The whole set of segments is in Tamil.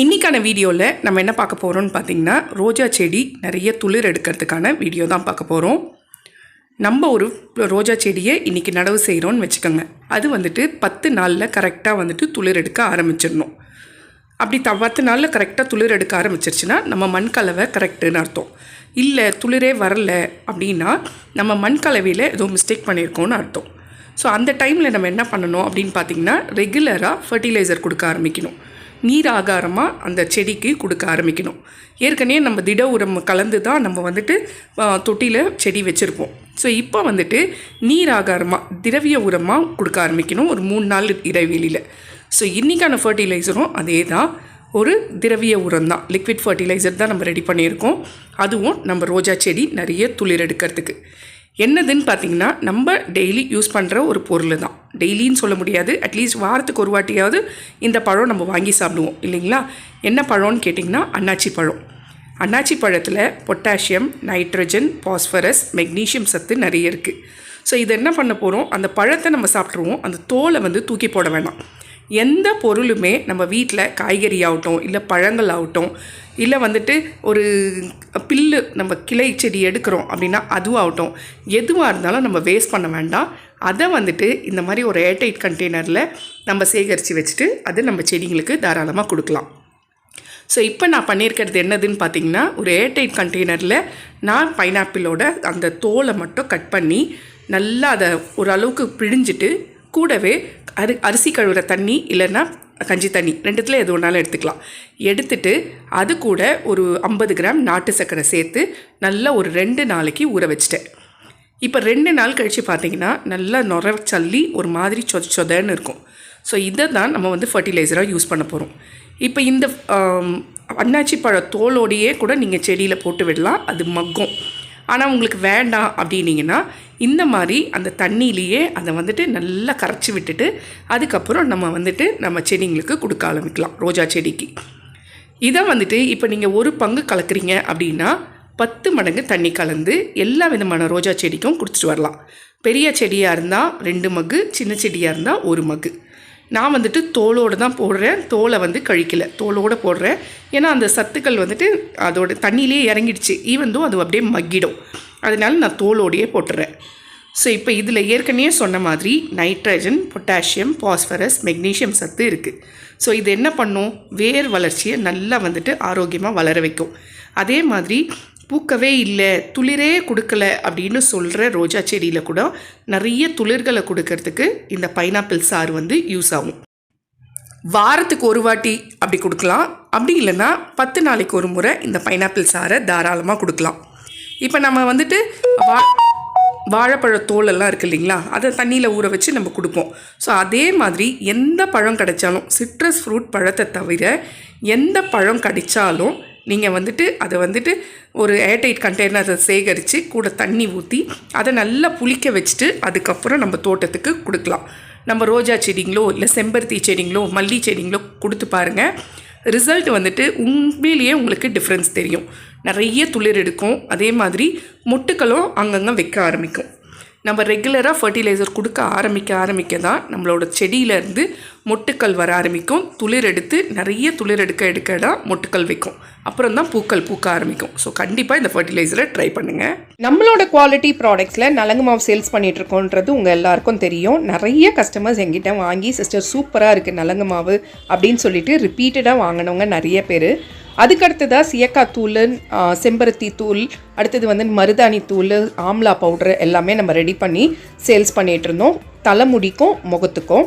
இன்னைக்கான வீடியோவில் நம்ம என்ன பார்க்க போகிறோம்னு பார்த்தீங்கன்னா ரோஜா செடி நிறைய துளிர் எடுக்கிறதுக்கான வீடியோ தான் பார்க்க போகிறோம் நம்ம ஒரு ரோஜா செடியை இன்றைக்கி நடவு செய்கிறோன்னு வச்சுக்கோங்க. அது வந்துட்டு பத்து நாளில் கரெக்டாக வந்துட்டு துளிர் எடுக்க ஆரம்பிச்சிடணும். அப்படி த பத்து நாளில் கரெக்டாக துளிர் எடுக்க ஆரம்பிச்சிருச்சுன்னா நம்ம மண் கலவை கரெக்டுன்னு அர்த்தம். இல்லை துளிரே வரல அப்படின்னா நம்ம மண் கலவையில் ஏதோ மிஸ்டேக் பண்ணியிருக்கோம்னு அர்த்தம். ஸோ அந்த டைமில் நம்ம என்ன பண்ணணும் அப்படின்னு பார்த்தீங்கன்னா ரெகுலராக ஃபர்டிலைசர் கொடுக்க ஆரம்பிக்கணும். நீர் ஆகாரமாக அந்த செடிக்கு கொடுக்க ஆரம்பிக்கணும். ஏற்கனவே நம்ம திட உரம் கலந்து தான் நம்ம வந்துட்டு தொட்டியில் செடி வச்சுருப்போம். ஸோ இப்போ வந்துட்டு நீர் ஆகாரமாக திரவிய உரமாக கொடுக்க ஆரம்பிக்கணும் ஒரு மூணு நாள் இடைவெளியில். ஸோ இன்றைக்கான ஃபர்டிலைசரும் அதே தான் ஒரு திரவிய உரம் தான். லிக்விட் ஃபர்டிலைசர் தான் நம்ம ரெடி பண்ணியிருக்கோம். அதுவும் நம்ம ரோஜா செடி நிறைய துளிர் எடுக்கிறதுக்கு. என்னதுன்னு பார்த்தீங்கன்னா நம்ம டெய்லி யூஸ் பண்ணுற ஒரு பொருள் தான் டெய்லின்னு சொல்ல முடியாது. அட்லீஸ்ட் வாரத்துக்கு ஒரு வாட்டியாவது இந்த பழம் நம்ம வாங்கி சாப்பிடுவோம். இல்லைங்களா? என்ன பழம்னு கேட்டிங்கன்னா அன்னாச்சி பழம். அன்னாச்சி பழத்தில் பொட்டாசியம் நைட்ரஜன் பாஸ்பரஸ் மெக்னீஷியம் சத்து நிறைய இருக்குது ஸோ இதை என்ன பண்ண போகிறோம் அந்த பழத்தை நம்ம சாப்பிட்ருவோம் அந்த தோலை வந்து தூக்கி போட வேணாம். எந்த பொருளுமே நம்ம வீட்டில் காய்கறி ஆகட்டும் இல்லை பழங்கள் ஆகட்டும் இல்லை வந்துட்டு ஒரு பில்லு நம்ம கிளை செடி எடுக்கிறோம் அப்படின்னா அதுவாகட்டும் எதுவாக இருந்தாலும் நம்ம வேஸ்ட் பண்ண வேண்டாம். அதை வந்துட்டு இந்த மாதிரி ஒரு ஏர்டைட் கண்டெய்னரில் நம்ம சேகரித்து வச்சுட்டு அது நம்ம செடிங்களுக்கு தாராளமாக கொடுக்கலாம். ஸோ இப்போ நான் பண்ணியிருக்கிறது என்னதுன்னு பார்த்தீங்கன்னா ஒரு ஏர்டைட் கண்டெய்னரில் நான் பைனாப்பிளோட அந்த தோலை மட்டும் கட் பண்ணி நல்லா அதை ஓரளவுக்கு பிழிஞ்சிட்டு கூடவே அரி அரிசி கழுவுற தண்ணி இல்லைன்னா கஞ்சி தண்ணி ரெண்டுத்தில் எது ஒன்றாலும் எடுத்துக்கலாம். எடுத்துட்டு அது கூட ஒரு ஐம்பது கிராம் நாட்டு சர்க்கரை சேர்த்து நல்லா ஒரு ரெண்டு நாளைக்கு ஊற வச்சிட்டேன். இப்போ ரெண்டு நாள் கழித்து பார்த்தீங்கன்னா நல்லா நுர சல்லி ஒரு மாதிரி சொத சொதன்னு இருக்கும். ஸோ இதை தான் நம்ம வந்து ஃபர்டிலைசராக யூஸ் பண்ண போகிறோம் இப்போ இந்த அன்னாச்சி பழ தோலோடையே கூட நீங்கள் செடியில் போட்டு விடலாம். அது மக்கும். ஆனால் உங்களுக்கு வேண்டாம் அப்படின்னீங்கன்னா இந்த மாதிரி அந்த தண்ணியிலேயே அதை வந்துட்டு நல்லா கரைச்சி விட்டுட்டு அதுக்கப்புறம் நம்ம வந்துட்டு நம்ம செடிங்களுக்கு கொடுக்க ஆரம்பிக்கலாம் ரோஜா செடிக்கு. இதை வந்துட்டு இப்போ நீங்கள் ஒரு பங்கு கலக்குறீங்க அப்படின்னா பத்து மடங்கு தண்ணி கலந்து எல்லா விதமான ரோஜா செடிக்கும் கொடுத்துட்டு வரலாம். பெரிய செடியாக இருந்தால் ரெண்டு மக்கு சின்ன செடியாக இருந்தால் ஒரு மக்கு. நான் வந்துட்டு தோலோடு தான் போடுறேன். தோலை வந்து கழிக்கல. தோலோடு போடுறேன். ஏன்னா அந்த சத்துக்கள் வந்துட்டு அதோட தண்ணியிலே இறங்கிடுச்சு. ஈவந்தும் அது அப்படியே மக்கிடும். அதனால நான் தோலோடையே போட்டுறேன். ஸோ இப்போ இதில் ஏற்கனவே சொன்ன மாதிரி நைட்ரஜன் பொட்டாசியம் பாஸ்பரஸ் மெக்னீஷியம் சத்து இருக்குது ஸோ இது என்ன பண்ணும்? வேர் வளர்ச்சியை நல்லா வந்துட்டு ஆரோக்கியமாக வளர வைக்கும். அதே மாதிரி பூக்கவே இல்லை துளிரே கொடுக்கல அப்படின்னு சொல்கிற ரோஜா செடியில் கூட நிறைய துளிர்களை கொடுக்கறதுக்கு இந்த பைனாப்பிள் சாறு வந்து யூஸ் ஆகும். வாரத்துக்கு ஒரு வாட்டி அப்படி கொடுக்கலாம். அப்படி இல்லைன்னா பத்து நாளைக்கு ஒரு முறை இந்த பைனாப்பிள் சாறை தாராளமாக கொடுக்கலாம். இப்போ நம்ம வந்துட்டு வா வாழைப்பழ தோலெல்லாம் இருக்குது இல்லைங்களா அதை தண்ணியில் ஊற வச்சு நம்ம கொடுப்போம். ஸோ அதே மாதிரி எந்த பழம் கிடைச்சாலும் சிட்ரஸ் ஃப்ரூட் பழத்தை தவிர எந்த பழம் கிடைச்சாலும் நீங்கள் வந்துட்டு அதை வந்துட்டு ஒரு ஏர்டைட் அதை சேகரித்து கூட தண்ணி ஊற்றி அதை நல்லா புளிக்க வச்சுட்டு அதுக்கப்புறம் நம்ம தோட்டத்துக்கு கொடுக்கலாம். நம்ம ரோஜா செடிங்களோ இல்லை செம்பருத்தி செடிங்களோ மல்லி செடிங்களோ கொடுத்து பாருங்கள் ரிசல்ட் வந்துட்டு உண்மையிலேயே உங்களுக்கு டிஃப்ரென்ஸ் தெரியும். நிறைய துளிர் எடுக்கும். அதே மாதிரி மொட்டுக்களும் அங்கங்கே வைக்க ஆரம்பிக்கும். நம்ம ரெகுலராக ஃபர்டிலைசர் கொடுக்க ஆரம்பிக்க ஆரம்பிக்க தான் நம்மளோட செடியிலேருந்து மொட்டுக்கள் வர ஆரம்பிக்கும். துளிர் எடுத்து நிறைய துளிர் எடுக்க எடுக்க தான் மொட்டுக்கள் வைக்கும். அப்புறம் தான் பூக்கள் பூக்க ஆரம்பிக்கும். ஸோ கண்டிப்பாக இந்த ஃபர்டிலைசரை ட்ரை பண்ணுங்கள் நம்மளோட குவாலிட்டி ப்ராடக்ட்ஸில் நலங்கு மாவு சேல்ஸ் பண்ணிட்டு இருக்கோன்றது உங்கள் எல்லாருக்கும் தெரியும். நிறைய கஸ்டமர்ஸ் எங்கிட்ட வாங்கி சிஸ்டர் சூப்பராக இருக்குது நலங்கு மாவு அப்படின்னு சொல்லிட்டு ரிப்பீட்டடாக வாங்கினவங்க நிறைய பேர். அதுக்கடுத்ததாக சியக்காய் தூள் செம்பருத்தி தூள் அடுத்தது வந்து மருதாணி தூள் ஆம்லா பவுடர் எல்லாமே நம்ம ரெடி பண்ணி சேல்ஸ் பண்ணிகிட்டு இருந்தோம் தலைமுடிக்கும் முகத்துக்கும்.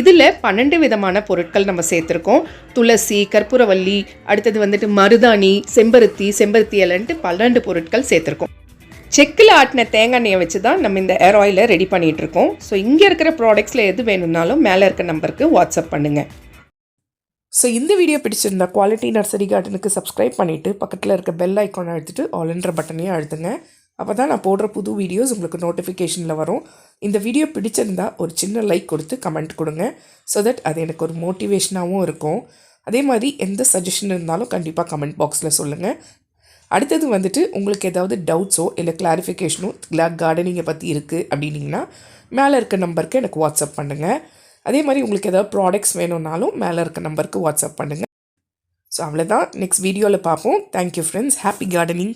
இதில் பன்னெண்டு விதமான பொருட்கள் நம்ம சேர்த்துருக்கோம். துளசி கற்பூரவல்லி அடுத்தது வந்துட்டு மருதாணி செம்பருத்தி செம்பருத்தி இலன்ட்டு பன்னெண்டு பொருட்கள் சேர்த்துருக்கோம். செக்கில் ஆட்டின தேங்காய் எண்ணெயை வச்சு தான் நம்ம இந்த ஏர் ஆயிலை ரெடி பண்ணிகிட்ருக்கோம் இருக்கோம் ஸோ இங்கே இருக்கிற ப்ராடக்ட்ஸில் எது வேணும்னாலும் மேலே இருக்க நம்பருக்கு வாட்ஸ்அப் பண்ணுங்கள் ஸோ இந்த வீடியோ பிடிச்சிருந்தா குவாலிட்டி நர்சரி கார்டனுக்கு சப்ஸ்கிரைப் பண்ணிவிட்டு பக்கத்தில் இருக்க பெல் ஐக்கானை அழுத்திட்டு ஆல்ன்ற பட்டனையும் அழுத்துங்க. அப்போ தான் நான் போடுற புது வீடியோஸ் உங்களுக்கு நோட்டிஃபிகேஷனில் வரும். இந்த வீடியோ பிடிச்சிருந்தா ஒரு சின்ன லைக் கொடுத்து கமெண்ட் கொடுங்க. ஸோ தட் அது எனக்கு ஒரு மோட்டிவேஷனாகவும் இருக்கும். அதே மாதிரி எந்த சஜஷன் இருந்தாலும் கண்டிப்பாக கமெண்ட் பாக்ஸில் சொல்லுங்கள் அடுத்தது வந்துட்டு உங்களுக்கு ஏதாவது டவுட்ஸோ இல்லை கிளாரிஃபிகேஷனோ கார்டனிங்கை பற்றி இருக்குது அப்படின்னீங்கன்னா மேலே இருக்க நம்பருக்கு எனக்கு வாட்ஸ்அப் பண்ணுங்கள் அதே மாதிரி உங்களுக்கு ஏதாவது ப்ராடக்ட்ஸ் வேணும்னாலும் மேலே இருக்க நம்பருக்கு வாட்ஸ்அப் பண்ணுங்கள் ஸோ அவ்வளோதான் நெக்ஸ்ட் வீடியோவில் பார்ப்போம். Thank you friends happy gardening